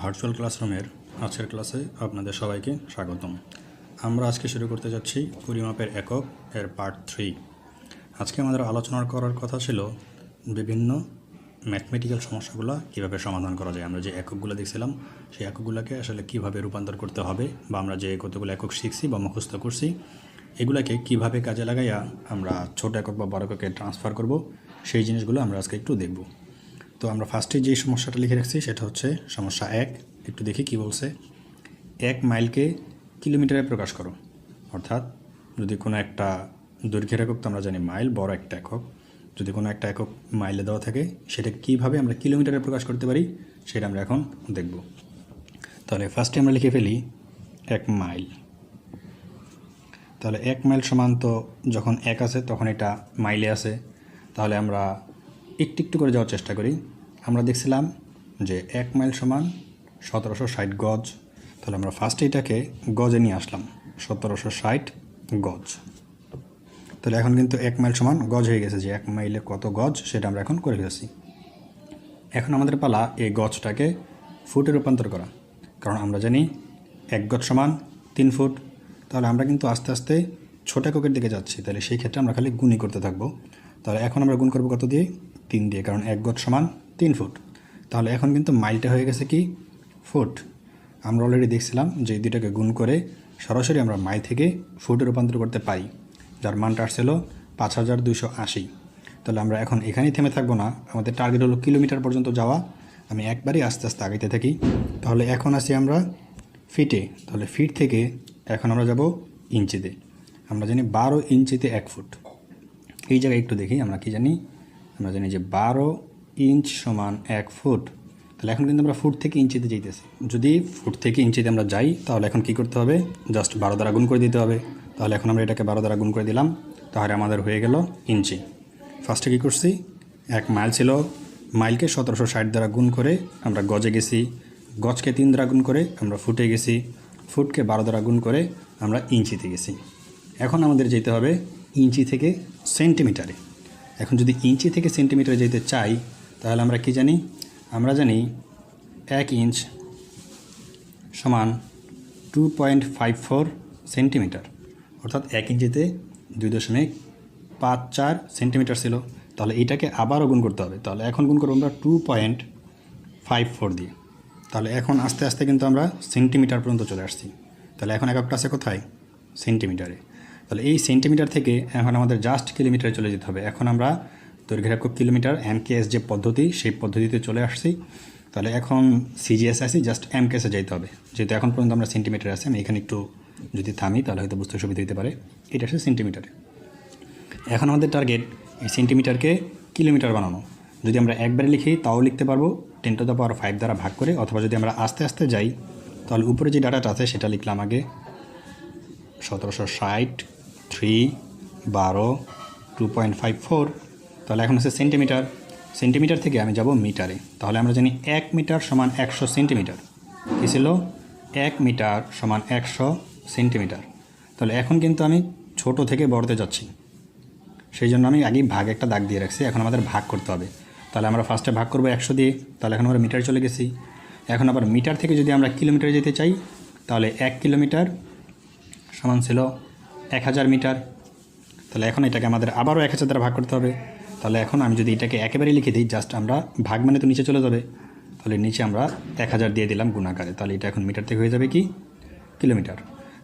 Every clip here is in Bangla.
ভার্চুয়াল ক্লাসরুমের আজকের ক্লাসে আপনাদের সবাইকে স্বাগতম। আমরা আজকে শুরু করতে যাচ্ছি পরিমাপের একক এর পার্ট থ্রি আজকে আমাদের আলোচনা করার কথা ছিল বিভিন্ন ম্যাথমেটিক্যাল সমস্যাগুলো কীভাবে সমাধান করা যায়। আমরা যে এককগুলো দেখছিলাম, সেই এককগুলোকে আসলে কীভাবে রূপান্তর করতে হবে বা আমরা যে কতগুলো একক শিখছি বা মুখস্থ করছি, এগুলাকে কীভাবে কাজে লাগাইয়া আমরা ছোট একক বা বড় এককে ট্রান্সফার করব, সেই জিনিসগুলো আমরা আজকে একটু দেখব। তো আমরা ফার্স্টে যে সমস্যাটা লিখে রাখছি সেটা হচ্ছে সমস্যা এক, একটু দেখি কি বলছে। এক মাইলকে কিলোমিটারে প্রকাশ করো। অর্থাৎ যদি কোনো একটা দৈর্ঘ্যের একক, তো আমরা জানি মাইল, বড় একটা একক। যদি কোনো একটা একক মাইলে দেওয়া থাকে, সেটা কীভাবে আমরা কিলোমিটারে প্রকাশ করতে পারি, সেটা আমরা এখন দেখব। তাহলে ফার্স্টে আমরা লিখে ফেলি এক মাইল। তাহলে এক মাইল সমান তো যখন এক আছে, তখন এটা মাইলে আছে। তাহলে আমরা একটু একটু করে যাওয়ার চেষ্টা করি। আমরা দেখছিলাম যে এক মাইল সমান সতেরোশো ষাট গজ। তাহলে আমরা ফার্স্টে এটাকে গজে নিয়ে আসলাম, সতেরোশো ষাট গজ। তাহলে এখন কিন্তু এক মাইল সমান গজ হয়ে গেছে যে এক মাইলে কত গজ সেটা আমরা এখন করে ফেলেছি। এখন আমাদের পালা এই গজটাকে ফুটে রূপান্তর করা। কারণ আমরা জানি এক গজ সমান তিন ফুট। তাহলে আমরা কিন্তু আস্তে আস্তে ছোট এককের দিকে যাচ্ছি। তাহলে সেই ক্ষেত্রে আমরা খালি গুণই করতে থাকব। তাহলে এখন আমরা গুণ করব কত দিয়ে? তিন দিয়ে, কারণ এক গজ সমান তিন ফুট। তাহলে এখন কিন্তু মাইলটা হয়ে গেছে কি ফুট। আমরা অলরেডি দেখছিলাম যে এই দুইটাকে গুণ করে সরাসরি আমরা মাইল থেকে ফুটে রূপান্তর করতে পারি যার মানটা আসছিল পাঁচ হাজার দুশো আশি। তাহলে আমরা এখন এখানেই থেমে থাকব না, আমাদের টার্গেট হলো কিলোমিটার পর্যন্ত যাওয়া। আমি একবারই আস্তে আস্তে আগাইতে থাকি। তাহলে এখন আসি আমরা ফিটে। তাহলে ফিট থেকে এখন আমরা যাব ইঞ্চিতে। আমরা জানি বারো ইঞ্চিতে এক ফুট। এই জায়গায় একটু দেখি আমরা কি জানি আমরা জানি যে বারো ইঞ্চ সমান এক ফুট, তাহলে এখন কিন্তু আমরা ফুট থেকে ইঞ্চিতে যাইতেছি। যদি ফুট থেকে ইঞ্চিতে আমরা যাই, তাহলে এখন কি করতে হবে? জাস্ট বারো দ্বারা গুণ করে দিতে হবে। তাহলে এখন আমরা এটাকে বারো দ্বারা গুণ করে দিলাম, তাহলে আমাদের হয়ে গেল ইঞ্চি। ফার্স্টে কী করছি? এক মাইল ছিল। মাইলকে সতেরোশো ষাট দ্বারা গুণ করে আমরা গজে গেছি। গজকে তিন দ্বারা গুণ করে আমরা ফুটে গেছি। ফুটকে বারো দ্বারা গুণ করে আমরা ইঞ্চিতে গেছি। এখন আমাদের যেতে হবে ইঞ্চি থেকে সেন্টিমিটারে। এখন যদি ইঞ্চি থেকে সেন্টিমিটারে যেতে চাই, তাহলে আমরা কি জানি? আমরা জানি এক ইঞ্চ সমান two point five four centimetre. অর্থাৎ এক ইঞ্চিতে দুই দশমিক পাঁচ চার সেন্টিমিটার ছিল। তাহলে এটাকে আবারও গুণ করতে হবে। তাহলে এখন গুণ করব আমরা টু পয়েন্ট ফাইভ ফোর দিয়ে। তাহলে এখন আস্তে আস্তে কিন্তু আমরা সেন্টিমিটার পর্যন্ত চলে আসছি। তাহলে এখন এককটা আছে কোথায়? সেন্টিমিটারে। তাহলে এই সেন্টিমিটার থেকে এখন আমাদের জাস্ট কিলোমিটারে চলে যেতে হবে। এখন আমরা দৈর্ঘ্যের একক কিলোমিটার এমকেএস যে পদ্ধতি, সেই পদ্ধতিতে চলে আসছি। তাহলে এখন সিজিএস আসি জাস্ট এমকেএসে যেতে হবে। যেহেতু এখন পর্যন্ত আমরা সেন্টিমিটার আছি, আমি এখানে একটু যদি থামি, তাহলে হয়তো বুঝতে সুবিধা হতে পারে। এটা আসে সেন্টিমিটারে। এখন আমাদের টার্গেট এই সেন্টিমিটারকে কিলোমিটার বানানো। যদি আমরা একবারে লিখি, তাও লিখতে পারব ten to the power five দ্বারা ভাগ করে, অথবা যদি আমরা আস্তে আস্তে যাই, তাহলে উপরে যে ডাটাটা আছে, সেটা লিখলাম আগে সতেরোশো ষাট থ্রি বারো টু পয়েন্ট ফাইভ ফোর তাহলে এখন হচ্ছে সেন্টিমিটার সেন্টিমিটার থেকে আমি যাব মিটারে তাহলে আমরা জানি এক মিটার সমান একশো সেন্টিমিটার কী ছিল? এক মিটার সমান একশো সেন্টিমিটার তাহলে এখন কিন্তু আমি ছোট থেকে বড়তে যাচ্ছি। সেই জন্য আমি আগেই ভাগ একটা দাগ দিয়ে রাখছি। এখন আমাদের ভাগ করতে হবে। তাহলে আমরা ফার্স্টে ভাগ করব একশো দিয়ে। তাহলে এখন আমরা মিটার চলে গেছি। এখন আবার মিটার থেকে যদি আমরা কিলোমিটারে যেতে চাই, তাহলে এক কিলোমিটার সমান ছিল এক হাজার মিটার, তাহলে এখন এটাকে আমাদের আবারও এক হাজার দ্বারা ভাগ করতে হবে। তাহলে এখন আমি যদি এটাকে একেবারে লিখে দিই জাস্ট আমরা ভাগ মানে তো নিচে চলে যাবে। তাহলে নিচে আমরা এক হাজার দিয়ে দিলাম গুণাকারে। তাহলে এটা এখন মিটার থেকে হয়ে যাবে কি? কিলোমিটার।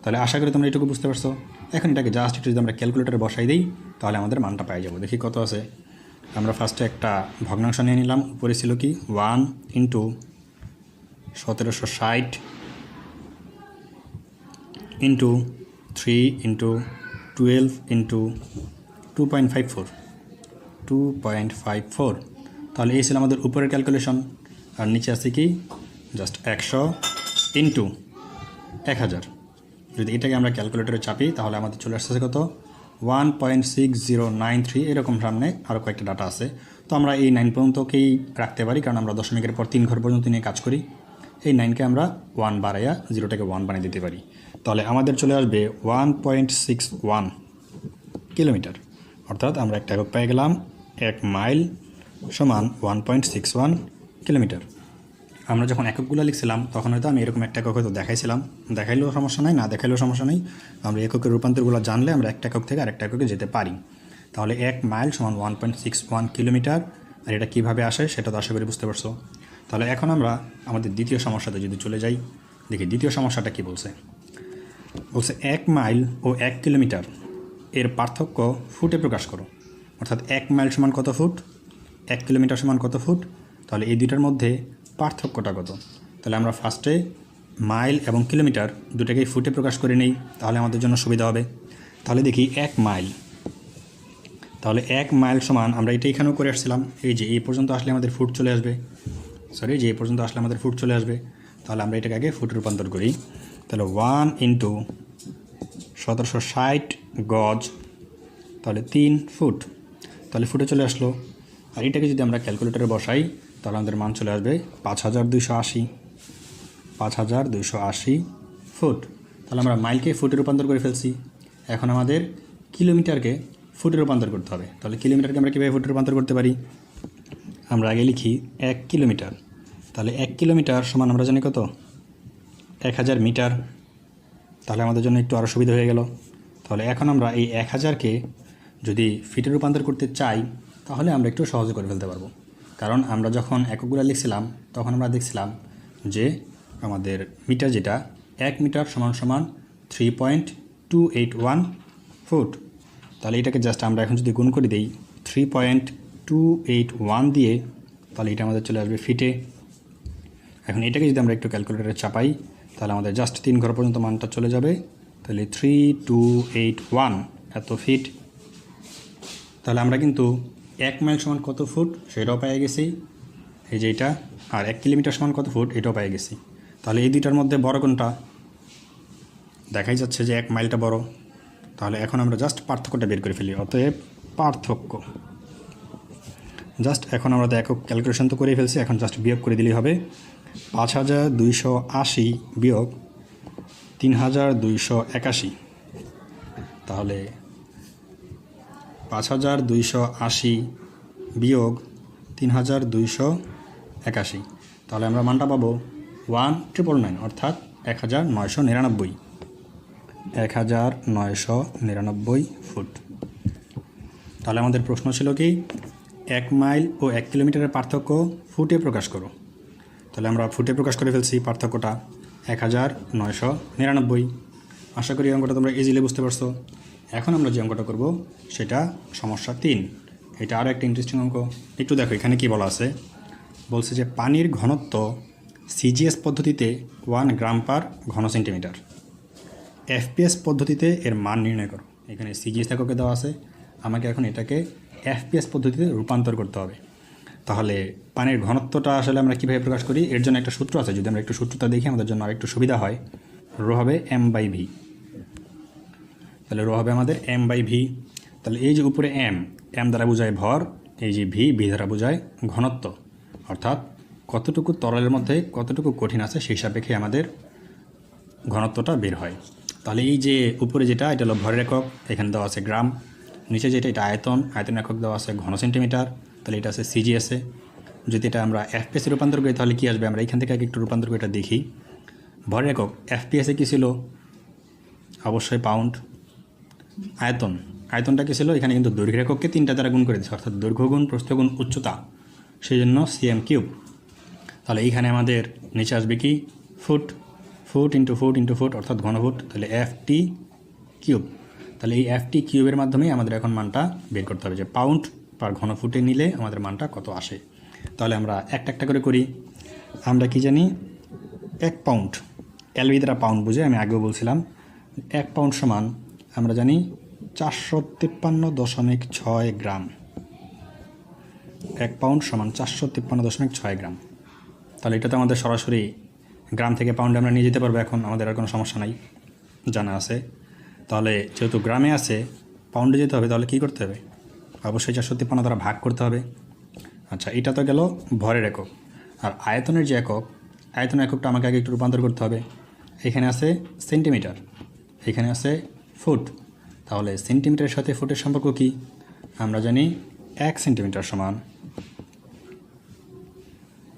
তাহলে আশা করি তোমরা এটুকু বুঝতে পারছ। এখন এটাকে জাস্ট একটু যদি আমরা ক্যালকুলেটারে বসাই দিই, তাহলে আমাদের মানটা পাই যাব। দেখি কত আছে। আমরা ফার্স্টে একটা ভগ্নাংশ নিয়ে নিলাম। উপরে ছিল কি? ওয়ান ইন্টু সতেরোশো ষাট into three into twelve into two point five four two point five four তাহলে এই ছিল আমাদের উপরের ক্যালকুলেশন আর নিচে আছে কি? জাস্ট একশো ইন্টু এক হাজার। যদি এটাকে আমরা ক্যালকুলেটরে চাপি, তাহলে আমাদের চলে আসতেছে কত? One point six zero nine three এরকম সামনে আরও কয়েকটা ডাটা আছে। তো আমরা এই নাইন পর্যন্তকেই রাখতে পারি, কারণ আমরা দশমিকের পর তিন ঘর পর্যন্ত নিয়ে কাজ করি। এই নাইনকে আমরা ওয়ান বাড়াইয়া জিরোটাকে ওয়ান বানিয়ে দিতে পারি। তাহলে আমাদের চলে আসবে one point six one kilometre অর্থাৎ আমরা একটা একক পেয়ে গেলাম এক মাইল সমান one point six one kilometre আমরা যখন এককগুলো লিখছিলাম, তখন হয়তো আমি এরকম একটা একক হয়তো দেখাইছিলাম। দেখাইলেও সমস্যা নাই, না দেখাইলেও সমস্যা নেই। আমরা এককের রূপান্তরগুলো জানলে আমরা একটা একক থেকে আরেকটা এককে যেতে পারি। তাহলে এক মাইল সমান one point six one kilometre আর এটা কীভাবে আসে সেটা তো আশা করি বুঝতে পারছ। তাহলে এখন আমরা আমাদের দ্বিতীয় সমস্যাতে যদি চলে যাই, দেখি দ্বিতীয় সমস্যাটা কি বলছে। বলছে এক মাইল ও এক কিলোমিটার এর পার্থক্য ফুটে প্রকাশ করো। অর্থাৎ এক মাইল সমান কত ফুট? এক কিলোমিটার সমান কত ফুট? তাহলে এই দুইটার মধ্যে পার্থক্যটা কত? তাহলে আমরা ফার্স্টে মাইল এবং কিলোমিটার দুটাকেই ফুটে প্রকাশ করে নেই, তাহলে আমাদের জন্য সুবিধা হবে। তাহলে দেখি এক মাইল। তাহলে এক মাইল সমান আমরা এটা এখানেও করে আসছিলাম, এই যে এই পর্যন্ত আসলে আমাদের ফুট চলে আসবে। সরি যে পর্যন্ত আসলে আমাদের ফুট চলে আসবে, তাহলে আমরা এটাকে আগে ফুট রূপান্তর করি। তাহলে ওয়ান ইন্টু সতেরোশো ষাট গজ, তাহলে তিন ফুট তাহলে ফুটে চলে আসলো। আর এটাকে যদি আমরা ক্যালকুলেটরে বসাই, তাহলে আমাদের মান চলে আসবে পাঁচ হাজার দুইশো আশি। পাঁচ হাজার দুইশো আশি ফুট তাহলে আমরা মাইলকে ফুটে রূপান্তর করে ফেলছি। এখন আমাদের কিলোমিটারকে ফুটে রূপান্তর করতে হবে। তাহলে কিলোমিটারকে আমরা কীভাবে ফুটে রূপান্তর করতে পারি? আমরা আগে লিখি এক কিলোমিটার। তাহলে এক কিলোমিটার সমান আমরা জানি কত? এক হাজার মিটার। তাহলে আমাদের জন্য একটু আরও সুবিধা হয়ে গেল। তাহলে এখন আমরা এই এক হাজারকে যদি ফিটে রূপান্তর করতে চাই, তাহলে আমরা একটু সহজে করে ফেলতে পারব। কারণ আমরা যখন এককগুলো লিখছিলাম, তখন আমরা দেখছিলাম যে আমাদের মিটার যেটা, এক মিটার সমান সমান three point two eight one foot. তাহলে এটাকে জাস্ট আমরা এখন যদি গুণ করে দিই, three point two eight one দিয়ে তাহলে এটা আমাদের চলে আসবে ফিটে এখন এটাকে যদি আমরা একটু ক্যালকুলেটারে চাপাই, তাহলে আমাদের জাস্ট তিন ঘর পর্যন্ত মানটা চলে যাবে। তাহলে থ্রি টু এইট ওয়ান এত ফিট তাহলে আমরা কিন্তু এক মাইল সমান কত ফুট সেটাও পেয়ে গেছি। এই যে এটা, আর এক কিলোমিটার সমান কত ফুট এটাও পেয়ে গেছি। তাহলে এই দুইটার মধ্যে বড় কোনটা? দেখাই যাচ্ছে যে এক মাইলটা বড়। তাহলে এখন আমরা জাস্ট পার্থক্যটা বের করে ফেলি, অতএব পার্থক্য। জাস্ট এখন আমরা তো একক ক্যালকুলেশন তো করেই ফেলছি, এখন জাস্ট বিয়োগ করে দিলেই হবে। পাঁচ হাজার দুইশো আশি বিয়োগ তিন হাজার দুইশো একাশি। তাহলে পাঁচ হাজার দুইশো আশি বিয়োগ তিন হাজার দুইশো একাশি। তাহলে আমরা মানটা পাবো ওয়ান ট্রিপল নাইন, অর্থাৎ এক হাজার নয়শো নিরানব্বই। এক হাজার নয়শো নিরানব্বই ফুট। তাহলে আমাদের প্রশ্ন ছিল কি? এক মাইল ও এক কিলোমিটারের পার্থক্য ফুটে প্রকাশ করো। তাহলে আমরা ফুটে প্রকাশ করে ফেলছি পার্থক্যটা এক হাজার নয়শো নিরানব্বই। আশা করি এই অঙ্কটা তোমরা ইজিলি বুঝতে পারছ। এখন আমরা যে অঙ্কটা করব, সেটা সমস্যা তিন। এটা আরও একটা ইন্টারেস্টিং অঙ্ক। একটু দেখো, এখানে কি বলা আছে? বলছে যে পানির ঘনত্ব সিজিএস পদ্ধতিতে ওয়ান গ্রাম পার ঘন সেন্টিমিটার এফপিএস পদ্ধতিতে এর মান নির্ণয় করো। এখানে সিজিএস এককে দেওয়া আছে। আমাকে এখন এটাকে এফপিএস পদ্ধতিতে রূপান্তর করতে হবে। তাহলে পানির ঘনত্বটা আসলে আমরা কীভাবে প্রকাশ করি? এর জন্য একটা সূত্র আছে। যদি আমরা একটু সূত্রটা দেখি, আমাদের জন্য আরেকটু সুবিধা হয়। রো হবে এম বাই ভি তাহলে রো হবে আমাদের এম বাই ভি তাহলে এই যে উপরে এম এম দ্বারা বোঝায় ভর, এই যে ভি ভি দ্বারা বোঝায় ঘনত্ব। অর্থাৎ কতটুকু তরলের মধ্যে কতটুকু কঠিন আছে সেই সাপেক্ষে আমাদের ঘনত্বটা বের হয়। তাহলে এই যে উপরে যেটা, এটা হলো ভরের একক। এখানে দেওয়া আছে গ্রাম। নিচে যেটা এটা আয়তন আয়তন একক দেওয়া আছে ঘন সেন্টিমিটার তাহলে এটা আছে সিজিএসএ যদি এটা আমরা এফপিএসে রূপান্তর করি, তাহলে কী আসবে? আমরা এখান থেকে একটু রূপান্তর করে এটা দেখি। ভরের একক এফপিএসে কী ছিল? অবশ্যই পাউন্ড আয়তন, আয়তনটা কী ছিল? এখানে কিন্তু দৈর্ঘ্যের এককে তিনটা দ্বারা গুণ করে দিচ্ছে, অর্থাৎ দৈর্ঘ্য গুণ প্রস্থগুণ উচ্চতা সেই জন্য সিএম কিউব তাহলে এইখানে আমাদের নিচে আসবে কি? Foot foot into foot into foot অর্থাৎ ঘনফুট, তাহলে এফ টি কিউব তাহলে এই এফ টি কিউবের মাধ্যমেই আমাদের এখন মানটা বের করতে হবে যে পাউন্ড পার ঘনফুটে নিলে আমাদের মানটা কত আসে। তাহলে আমরা একটা একটা করে করি। আমরা কি জানি, এক পাউন্ড এলবি দ্বারা পাউন্ড বুঝে, আমি আগেও বলছিলাম, এক পাউন্ড সমান, আমরা জানি চারশো তিপ্পান্ন দশমিক ছয় গ্রাম। এক পাউন্ড সমান চারশো তিপ্পান্ন দশমিক ছয় গ্রাম। তাহলে এটা তো আমাদের সরাসরি গ্রাম থেকে পাউন্ডে আমরা নিয়ে যেতে পারব এখন, আমাদের আর কোনো সমস্যা নাই, জানা আছে। তাহলে যেহেতু গ্রামে আছে পাউন্ডে যেতে হবে, তাহলে কী করতে হবে? অবশ্যই চারশো তিপ্পান্ন দ্বারা ভাগ করতে হবে। আচ্ছা এটা তো গেল ভরের একক। আর আয়তনের যে একক, আয়তন এককটা আমাকে আগে একটু রূপান্তর করতে হবে। এখানে আছে সেন্টিমিটার, এখানে আছে ফুট। তাহলে সেন্টিমিটারের সাথে ফুটের সম্পর্ক কি? আমরা জানি এক সেন্টিমিটার সমান,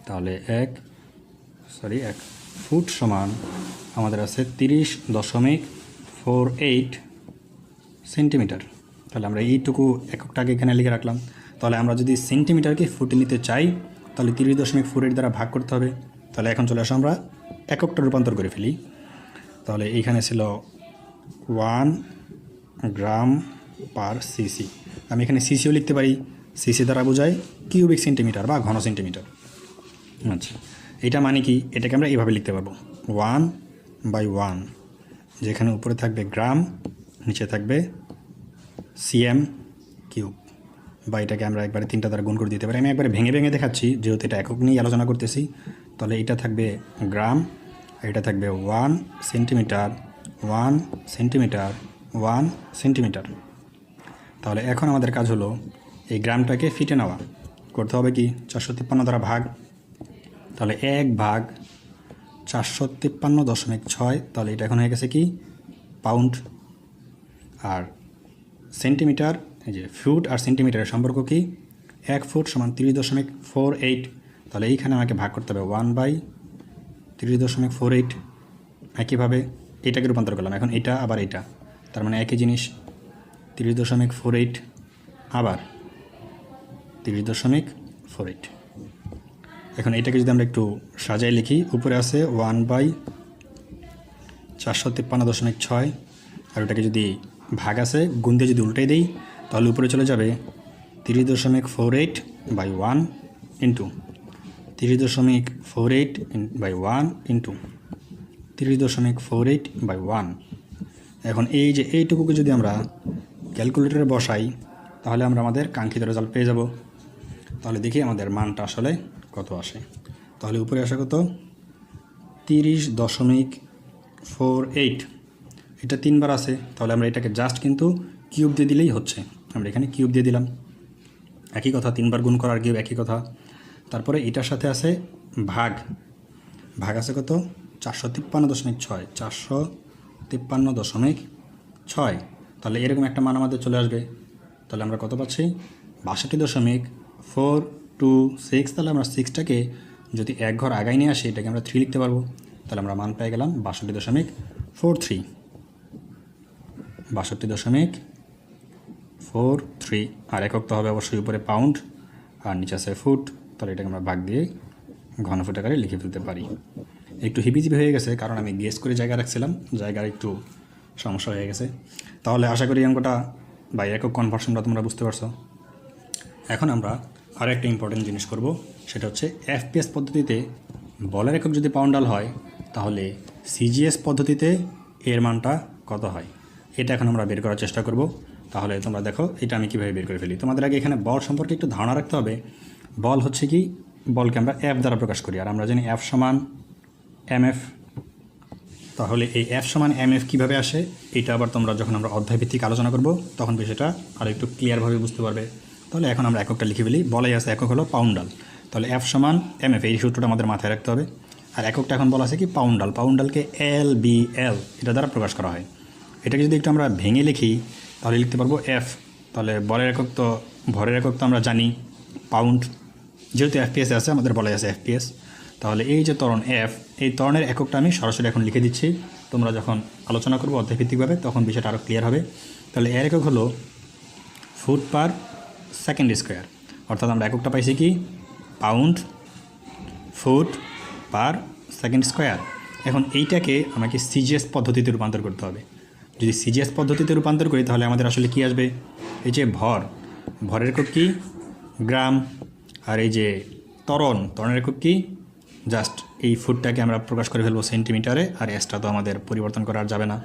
তাহলে এক সরি এক ফুট সমান আমাদের আছে তিরিশ দশমিক ফোর এইট সেন্টিমিটার তাহলে আমরা এইটুকু এককটাকে এখানে লিখে রাখলাম। তাহলে আমরা যদি সেন্টিমিটারকে ফুটে নিতে চাই, তাহলে তিরিশ দশমিক ফোর এইট দ্বারা ভাগ করতে হবে। তাহলে এখন চলে আসো আমরা এককটা রূপান্তর করে ফেলি। তাহলে এইখানে ছিল ওয়ান গ্রাম পার সিসি আমি এখানে সিসিও লিখতে পারি। সিসি দ্বারা বোঝায় কিউবিক সেন্টিমিটার বা ঘন সেন্টিমিটার আচ্ছা এটা মানে কি? এটাকে আমরা এইভাবে লিখতে পারব। ওয়ান বাই ওয়ান যেখানে উপরে থাকবে গ্রাম, নিচে থাকবে সিএম কিউব। বা এটাকে আমরা একবারে তিনটা দ্বারা গুণ করে দিতে পারি। আমি একবারে ভেঙে ভেঙে দেখাচ্ছি, যেহেতু এটা একক নিয়ে আলোচনা করতেছি। তাহলে এটা থাকবে গ্রাম, আর এটা থাকবে one centimetre one centimetre one centimetre. তাহলে এখন আমাদের কাজ হলো এই গ্রামটাকে ফিটে নেওয়া। করতে হবে কি? চারশো তিপ্পান্ন দ্বারা ভাগ। তাহলে এক ভাগ চারশো তিপ্পান্ন দশমিক ছয়, তাহলে এটা এখন হয়ে গেছে কি? পাউন্ড। আর সেন্টিমিটার, এই যে ফুট আর সেন্টিমিটারের সম্পর্ক কি? এক ফুট সমান তিরিশ দশমিক ফোর এইট তাহলে এইখানে আমাকে ভাগ করতে হবে ওয়ান বাই তিরিশ দশমিক ফোর এইট একইভাবে এটাকে রূপান্তর করলাম, এখন এটা, আবার এটা। তার মানে একই জিনিস, তিরিশ দশমিক ফোর এইট আবার তিরিশ দশমিক ফোর এইট এখন এটাকে যদি আমরা একটু সাজাই লিখি, উপরে আছে ওয়ান বাই চারশো তিপ্পান্ন দশমিক ছয়, আর ওটাকে যদি ভাগ আছে, গুণ দিয়ে যদি উল্টাই দিই, তাহলে উপরে চলে যাবে তিরিশ দশমিক four eight by one into তিরিশ দশমিক four eight by one into তিরিশ দশমিক ফোর এইট বাই ওয়ান এখন এই যে এইটুকুকে যদি আমরা ক্যালকুলেটরে বসাই, তাহলে আমরা আমাদের কাঙ্ক্ষিত রেজাল্ট পেয়ে যাব। তাহলে দেখি আমাদের মানটা আসলে কত আসে? তাহলে উপরে আসা কত? তিরিশ দশমিক ফোর এইট। এটা তিনবার আছে তাহলে আমরা এটাকে জাস্ট কিন্তু কিউব দিয়ে দিলেই হচ্ছে। আমরা এখানে কিউব দিয়ে দিলাম। একই কথা, তিনবার গুণ করার কিউব একই কথা। তারপরে এটার সাথে আছে ভাগ। ভাগ আছে কত? চারশো তিপ্পান্ন দশমিক ছয়। চারশো তিপ্পান্ন দশমিক ছয়। তাহলে এরকম একটা মান আমাদের চলে আসবে। তাহলে আমরা কত পাচ্ছি? বাষট্টি দশমিক ফোর টু সিক্স, তাহলে আমরা সিক্সটাকে যদি এক ঘর আগায় নিয়ে আসি, এটাকে আমরা থ্রি লিখতে পারব। তাহলে আমরা মান পেয়ে গেলাম বাষট্টি দশমিক ফোর থ্রি বাষট্টি দশমিক ফোর থ্রি আর একক তো হবে অবশ্যই উপরে পাউন্ড আর নিচে আছে ফুট তাহলে এটাকে আমরা ভাগ দিয়ে ঘন ফুট আকারে লিখে ফেলতে পারি। একটু হিবিজিবি হয়ে গেছে, কারণ আমি গেস করে জায়গা রাখছিলাম। জায়গার একটু সমস্যা হয়ে গেছে। তাহলে আশা করি অঙ্কটা বা একক কনভার্সনটা তোমরা বুঝতে পারছ। এখন আমরা আরও একটা ইম্পর্টেন্ট জিনিস করব, সেটা হচ্ছে এফপিএস পদ্ধতিতে বলের একক যদি পাউন্ডাল হয়, তাহলে সিজিএস পদ্ধতিতে এর মানটা কত হয়? এটা এখন আমরা বের করার চেষ্টা করব। তাহলে তোমরা দেখো, এটা আমি কীভাবে বের করে ফেলি। তোমাদের আগে এখানে বল সম্পর্কে একটু ধারণা রাখতে হবে। বল হচ্ছে কি, বলকে আমরা এফ দ্বারা প্রকাশ করি। আর আমরা জানি এফ সমান এম এফ তাহলে এই এফ সমান এম এফ কীভাবে আসে, এটা আবার তোমরা যখন আমরা অধ্যায়ভিত্তিক আলোচনা করব, তখন বিষয়টা আরও একটু ক্লিয়ারভাবে বুঝতে পারবে। তাহলে এখন আমরা এককটা লিখে ফেলি। বলাই আছে একক হলো পাউন্ডাল তাহলে এফ সমান এম এফ এই সূত্রটা আমাদের মাথায় রাখতে হবে। আর এককটা এখন বলা আছে কি? পাউন্ডাল পাউন্ডালকে এল বি এল এটা দ্বারা প্রকাশ করা হয়। এটাকে যদি একটু আমরা ভেঙে লিখি, তাহলে লিখতে পারব এফ তাহলে বলের একক তো, ভরের একক তো আমরা জানি পাউন্ড যেহেতু এফপিএস আছে, আমাদের বলাই আছে এফপিএস তাহলে এই যে ত্বরণ এফ এই ত্বরণের এককটা আমি সরাসরি এখন লিখে দিচ্ছি। তোমরা যখন আলোচনা করব অধ্যায়ভিত্তিকভাবে, তখন বিষয়টা আরও ক্লিয়ার হবে। তাহলে এর একক হলো ফুট পার সেকেন্ড স্কোয়ার অর্থাৎ আমরা এককটা পাইছি কি? Pound foot per second square এখন এইটাকে আমাকে সিজিএস পদ্ধতিতে রূপান্তর করতে হবে। যদি সিজিএস পদ্ধতিতে রূপান্তর করি, তাহলে আমাদের আসলে কি আসবে? এই যে ভর। ভরের একক কি? গ্রাম। আর এই যে তরণ তরণের একক কি? জাস্ট এই ফুটটাকে আমরা প্রকাশ করে ফেলব সেন্টিমিটারে আর এসটা তো আমাদের পরিবর্তন করা যাবে না।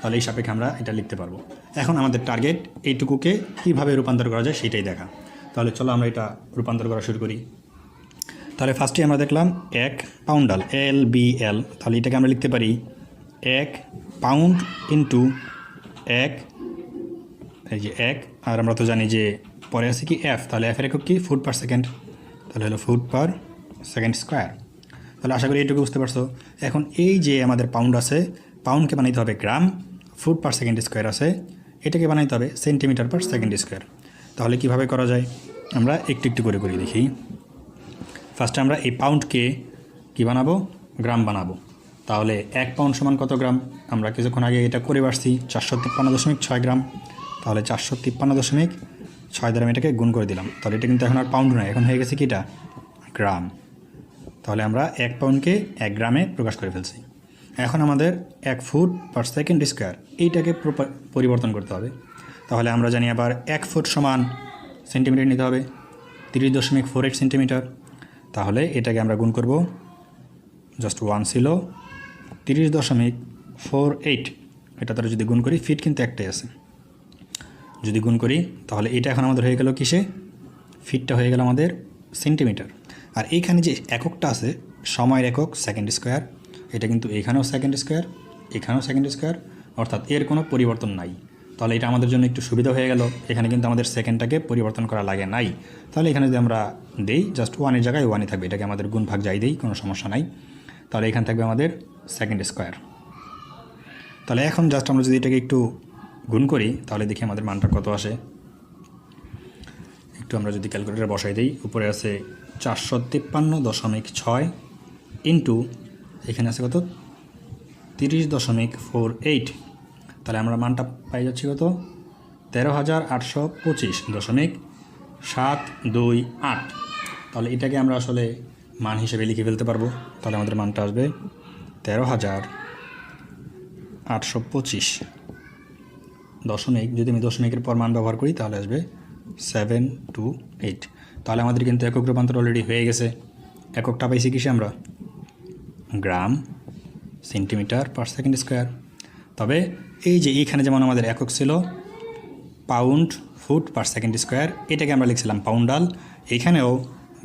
তাহলে এই সাপেক্ষে আমরা এটা লিখতে পারব। এখন আমাদের টার্গেট এইটুকুকে কীভাবে রূপান্তর করা যায় সেটাই দেখা। তাহলে চলো আমরা এটা রূপান্তর করা শুরু করি। তাহলে ফার্স্টে আমরা দেখলাম এক পাউন্ডাল এল বি এল তাহলে এটাকে আমরা লিখতে পারি এক পাউন্ড ইন্টু এক, এই যে এক, আর আমরা তো জানি যে পরে আছে কি এফ তাহলে এফের একক কি? ফুট পার সেকেন্ড তাহলে হলো ফুট পার সেকেন্ড স্কোয়ার তাহলে আশা করি এইটুকু বুঝতে পারছ। এখন এই যে আমাদের পাউন্ড আছে পাউন্ডকে বানাইতে হবে gram foot per second square আছে, এটাকে বানাইতে হবে সেন্টিমিটার পার সেকেন্ড স্কোয়ার। তাহলে কীভাবে করা যায়? আমরা একটু একটু করে করে দেখি। ফার্স্টে আমরা এই পাউন্ডকে কী বানাবো? গ্রাম বানাবো। তাহলে এক পাউন্ড সমান কত গ্রাম? আমরা কিছুক্ষণ আগে এটা করে আসছি চারশো তিপ্পান্ন দশমিক ছয় গ্রাম। তাহলে চারশো তিপ্পান্ন দশমিক ছয় দ্বারা এটাকে গুণ করে দিলাম। তাহলে এটা কিন্তু এখন আর পাউন্ড নয়, এখন হয়ে গেছে কি এটা? গ্রাম। তাহলে আমরা এক পাউন্ডকে এক গ্রামে প্রকাশ করে ফেলছি। এখন আমাদের এক ফুট পার সেকেন্ড স্কোয়ার এইটাকে পরিবর্তন করতে হবে। তাহলে আমরা জানি আবার এক ফুট সমান সেন্টিমিটার নিতে হবে, তিরিশ দশমিক ফোর এইট সেন্টিমিটার তাহলে এটাকে আমরা গুণ করব জাস্ট ওয়ান ছিল তিরিশ দশমিক ফোর এইট এটা তারা যদি গুণ করি ফিট কিন্তু একটাই আছে। যদি গুণ করি, তাহলে এটা এখন আমাদের হয়ে গেল কিসে? ফিটটা হয়ে গেল আমাদের সেন্টিমিটার আর এইখানে যে এককটা আছে, সময়ের একক সেকেন্ড স্কোয়ার এটা কিন্তু এখানেও সেকেন্ড স্কোয়ার এখানেও সেকেন্ড স্কোয়ার অর্থাৎ এর কোনো পরিবর্তন নাই। তাহলে এটা আমাদের জন্য একটু সুবিধা হয়ে গেল। এখানে কিন্তু আমাদের সেকেন্ডটাকে পরিবর্তন করা লাগে নাই। তাহলে এখানে যদি আমরা দেই জাস্ট ওয়ানের জায়গায় ওয়ানই থাকবে। এটাকে আমাদের গুণ ভাগ যাই দেই, কোনো সমস্যা নাই। তাহলে এখানে থাকবে আমাদের সেকেন্ড স্কোয়ার তাহলে এখন জাস্ট আমরা যদি এটাকে একটু গুণ করি, তাহলে দেখি আমাদের মানটা কত আসে। একটু আমরা যদি ক্যালকুলেটার বসাই দিই, উপরে আছে চারশো তিপ্পান্ন দশমিক ছয় ইন্টু এখানে আছে কত? তিরিশ দশমিক ফোর এইট। তাহলে আমরা মানটা পাই যাচ্ছি কত? তেরো হাজার আটশো পঁচিশ দশমিক সাত দুই আট। তাহলে এটাকে আমরা আসলে মান হিসেবে লিখে ফেলতে পারব। তাহলে আমাদের মানটা আসবে তেরো হাজার আটশো পঁচিশ। দশমিক, যদি আমি দশমিকের পর মান ব্যবহার করি, তাহলে আসবে সেভেন টু এইট। তাহলে আমাদের কিন্তু একক রূপান্তর অলরেডি হয়ে গেছে। এককটা পাইছি কিসে আমরা? Gram, centimetre per second square তবে এই যে এইখানে যেমন আমাদের একক ছিল pound foot per second square এটাকে আমরা লিখছিলাম পাউন্ডাল এখানেও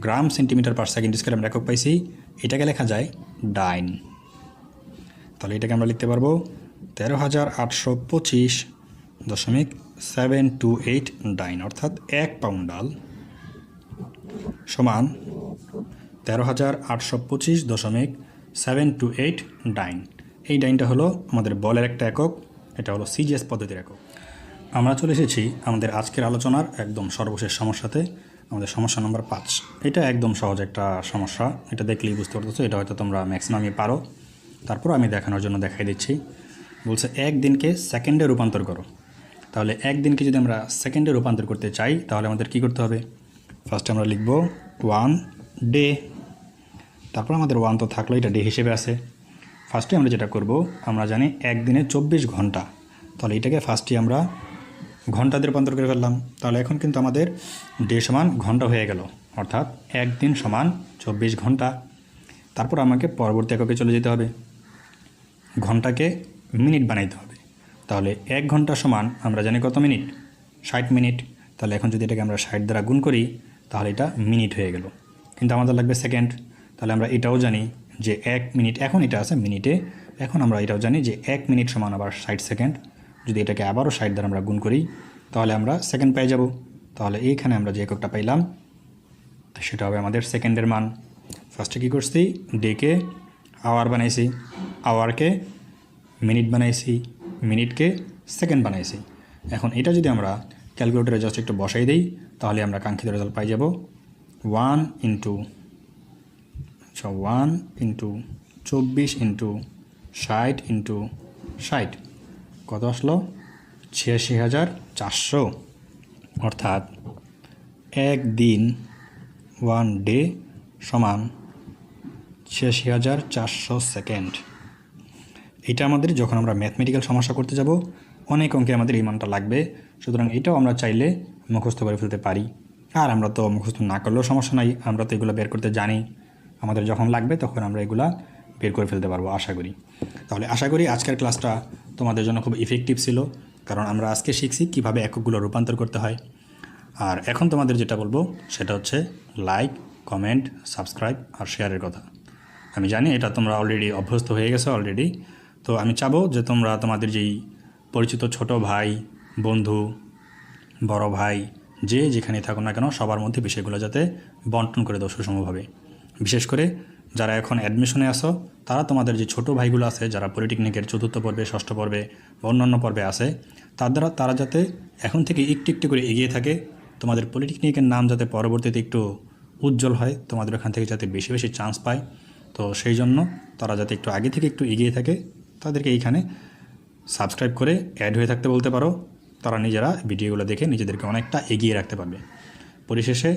gram centimetre per second square আমরা একক পাইছি। এটাকে লেখা যায় ডাইন। তাহলে এটাকে আমরা লিখতে পারব তেরো হাজার আটশো পঁচিশ দশমিক সেভেন টু এইট ডাইন, অর্থাৎ এক পাউন্ডাল সমান তেরো হাজার আটশো পঁচিশ দশমিক সেভেন টু এইট ডাইন এই ডাইনটা হলো আমাদের বলের একটা একক, এটা হলো সিজিএস পদ্ধতির একক। আমরা চলে এসেছি আমাদের আজকের আলোচনার একদম সর্বশেষ সমস্যাতে আমাদের সমস্যা নম্বর পাঁচ। এটা একদম সহজ একটা সমস্যা, এটা দেখলেই বুঝতে পারতেছো, এটা হয়তো তোমরা ম্যাক্সিমামই পারো। তারপর আমি দেখানোর জন্য দেখাই দিচ্ছি। বলছে এক দিনকে সেকেন্ডে রূপান্তর করো। তাহলে একদিনকে যদি আমরা সেকেন্ডে রূপান্তর করতে চাই, তাহলে আমাদের কি করতে হবে? ফার্স্টে আমরা লিখব ওয়ান ডে তারপর আমাদের ওয়ান তো থাকল, এটা ডে হিসেবে আছে। ফার্স্টে আমরা যেটা করব, আমরা জানি একদিনে চব্বিশ ঘণ্টা। তাহলে এটাকে ফার্স্টে আমরা ঘন্টাতে রূপান্তর করে ফেললাম। তাহলে এখন কিন্তু আমাদের ডে সমান ঘণ্টা হয়ে গেল। অর্থাৎ একদিন সমান চব্বিশ ঘণ্টা। তারপর আমাকে পরবর্তী এককে চলে যেতে হবে। ঘন্টাকে মিনিট বানাইতে হবে। তাহলে এক ঘণ্টা সমান আমরা জানি কত মিনিট? ষাট মিনিট। তাহলে এখন যদি এটাকে আমরা ষাট দ্বারা গুণ করি, তাহলে এটা মিনিট হয়ে গেল। কিন্তু আমাদের লাগবে সেকেন্ড। তাহলে আমরা এটাও জানি যে এক মিনিট, এখন এটা আছে মিনিটে, এখন আমরা এটাও জানি যে এক মিনিট সমান আবার ষাট সেকেন্ড। যদি এটাকে আবারও ষাট দ্বারা আমরা গুণ করি, তাহলে আমরা সেকেন্ড পেয়ে যাব। তাহলে এইখানে আমরা যে এককটা পাইলাম সেটা হবে আমাদের সেকেন্ডের মান। ফার্স্টে কী করছি? ডেকে আওয়ার বানাইছি। আওয়ারকে মিনিট বানাইছি, মিনিটকে সেকেন্ড বানাইছি। এখন এটা যদি আমরা ক্যালকুলেটরে জাস্ট একটু বসাই দিই, তাহলে আমরা কাঙ্ক্ষিত রেজাল্ট পাই যাব। ওয়ান ইন্টু আচ্ছা ওয়ান ইন্টু চব্বিশ ইন্টু ষাট ইন্টু ষাট। কত আসলো? ছিয়াশি হাজার চারশো। অর্থাৎ এক দিন ওয়ান ডে সমান ছিয়াশি হাজার চারশো সেকেন্ড এটা আমাদের যখন আমরা ম্যাথমেটিক্যাল সমস্যা করতে যাব, অনেক অঙ্কে আমাদের এই মানটা লাগবে। সুতরাং এটাও আমরা চাইলে মুখস্থ করে ফেলতে পারি। আর আমরা তো মুখস্থ না করলেও সমস্যা নাই, আমরা তো এগুলো বের করতে জানি। আমাদের যখন লাগবে, তখন আমরা এগুলা বের করে ফেলতে পারব, আশা করি। তাহলে আশা করি আজকের ক্লাসটা তোমাদের জন্য খুব ইফেক্টিভ ছিল, কারণ আমরা আজকে শিখছি কীভাবে এককগুলো রূপান্তর করতে হয়। আর এখন তোমাদের যেটা বলব, সেটা হচ্ছে লাইক কমেন্ট সাবস্ক্রাইব আর শেয়ারের কথা। আমি জানি এটা তোমরা অলরেডি অভ্যস্ত হয়ে গেছো অলরেডি তো আমি চাবো যে তোমরা তোমাদের যেই পরিচিত ছোট ভাই, বন্ধু, বড় ভাই, যে যেখানে থাকো না কেন, সবার মধ্যে বিষয়গুলো যাতে বন্টন করে দাও সুষমভাবে বিশেষ করে যারা এখন অ্যাডমিশনে আসো তারা তোমাদের যে ছোট ভাইগুলো আছে, যারা পলিটেকনিকের চতুর্থ পর্বে, ষষ্ঠ পর্বে বা অন্যান্য পর্বে আছে তার দ্বারা তারা যাতে এখন থেকে একটু একটু করে এগিয়ে থাকে, তোমাদের পলিটেকনিকের নাম যাতে পরবর্তীতে একটু উজ্জ্বল হয়, তোমাদের ওখান থেকে যাতে বেশি বেশি চান্স পায়। তো সেই জন্য তারা যাতে একটু আগে থেকে একটু এগিয়ে থাকে, তাদেরকে এইখানে সাবস্ক্রাইব করে অ্যাড হয়ে থাকতে বলতে পারো। তারা নিজেরা ভিডিওগুলো দেখে নিজেদেরকে অনেকটা এগিয়ে রাখতে পারবে। পরিশেষে